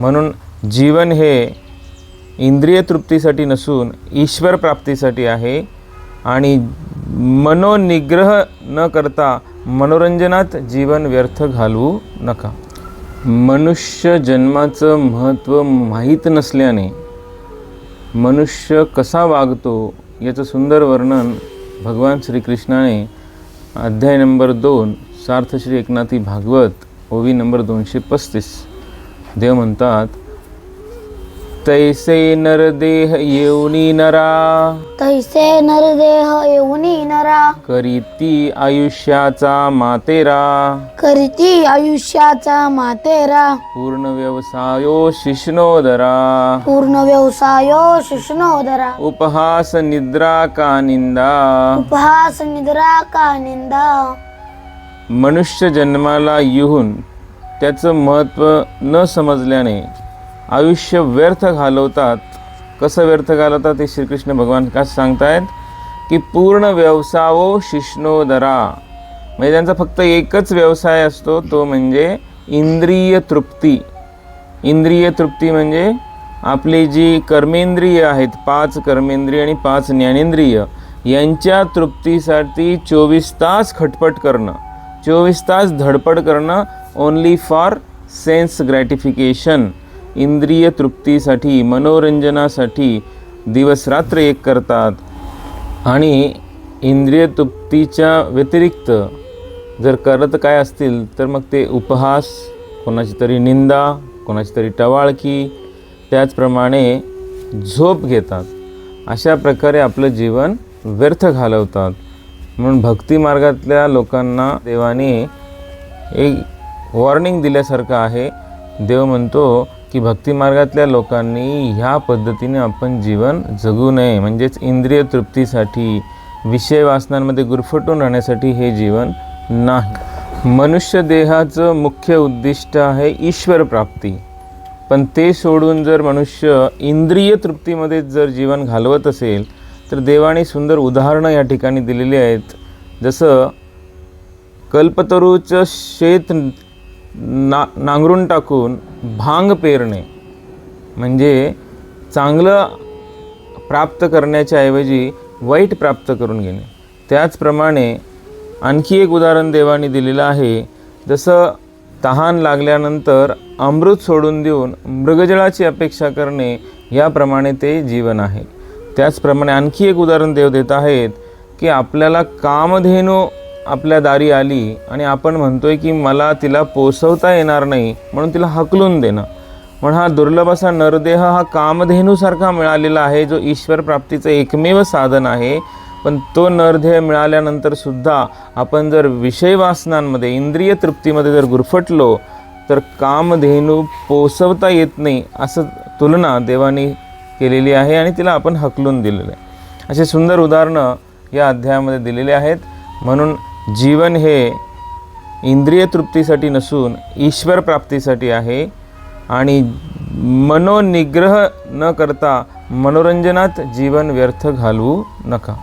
म्हणून जीवन हे इंद्रिय तृप्तीसाठी नसून ईश्वर प्राप्तीसाठी आहे आणि मनोनिग्रह न करता मनोरंजनात जीवन व्यर्थ घालवू नका. मनुष्य जन्माचं महत्त्व माहीत नसल्याने मनुष्य कसा वागतो याचं सुंदर वर्णन भगवान श्रीकृष्णाने अध्याय नंबर दोन सार्थ श्री एकनाथी भागवत ओवी नंबर दोनशे पस्तीस. देव म्हणतात तैसे नरदेह येऊनी नरा. तैसे नरदेह येऊनी नरा. करीती आयुष्याचा मातेरा. करीती आयुष्याचा मातेरा. पूर्ण व्यवसायो शिष्णोदरा. पूर्ण व्यवसायो शिष्णोदरा. उपहास निद्रा का निंदा. उपहास निद्रा का निंदा. मनुष्य जन्माला येऊन त्याचं महत्त्व न समजल्याने आयुष्य व्यर्थ घालवतात. कसं व्यर्थ घालवतात ते श्रीकृष्ण भगवान का सांगतायत? की पूर्ण व्यवसावो शिष्णोदरा. म्हणजे त्यांचा फक्त एकच व्यवसाय असतो तो म्हणजे इंद्रिय तृप्ती. इंद्रिय तृप्ती म्हणजे आपली जी कर्मेंद्रिय आहेत पाच कर्मेंद्रिय आणि पाच ज्ञानेंद्रिय यांच्या तृप्तीसाठी चोवीस तास खटपट करणं. चोवीस तास धडपड करणं ओन्ली फॉर सेन्स ग्रॅटिफिकेशन इंद्रिय तृप्तीसाठी मनोरंजनासाठी दिवसरात्र एक करतात. आणि इंद्रिय तृप्तीच्या व्यतिरिक्त जर करत काय असतील तर मग ते उपहास कोणाची तरी निंदा कोणाची तरी टवाळकी त्याचप्रमाणे झोप घेतात. अशा प्रकारे आपलं जीवन व्यर्थ घालवतात. म्हणून भक्ती मार्गातल्या लोकांना देवाने एक वॉर्निंग दिल्यासारखं आहे. देव म्हणतो की भक्तिमार्गातल्या लोकांनी ह्या पद्धतीने आपण जीवन जगू नये. म्हणजेच इंद्रिय तृप्तीसाठी विषय वासनांमध्ये गुरफटून राहण्यासाठी हे जीवन नाही. मनुष्य देहाचं मुख्य उद्दिष्ट आहे ईश्वर प्राप्ती. पण ते सोडून जर मनुष्य इंद्रिय तृप्तीमध्ये जर जीवन घालवत असेल तर देवाने सुंदर उदाहरणं या ठिकाणी दिलेली आहेत. जसं कल्पतरूचं शेत ना नांगरून टाकून भांग पेरणे. म्हणजे चांगलं प्राप्त करण्याच्या ऐवजी वाईट प्राप्त करून घेणे. त्याचप्रमाणे आणखी एक उदाहरण देवाने दिलेलं आहे. जसं तहान लागल्यानंतर अमृत सोडून देऊन मृगजळाची अपेक्षा करणे याप्रमाणे ते जीवन आहे. त्याचप्रमाणे आणखी एक उदाहरण देव देत आहेत की आपल्याला कामधेनू आपल्या दारी आली आणि आपण म्हणतोय की मला तिला पोसवता येणार नाही म्हणून तिला हकलून देणं. म्हणून हा दुर्लभ असा नरदेह हा कामधेनूसारखा मिळालेला आहे जो ईश्वर प्राप्तीचं एकमेव साधन आहे. पण तो नरदेह मिळाल्यानंतर सुद्धा आपण जर विषय वासनांमध्ये इंद्रिय तृप्तीमध्ये जर गुरफटलो तर कामधेनू पोसवता येत नाही असं तुलना देवाने केलेली आहे आणि तिला आपण हकलून दिलेलं आहे. असे सुंदर उदाहरणं या अध्यायामध्ये दिलेले आहेत. म्हणून जीवन हे इंद्रिय तृप्तीसाठी नसून ईश्वर प्राप्तीसाठी आहे आणि मनोनिग्रह न करता मनोरंजनात जीवन व्यर्थ घालवू नका.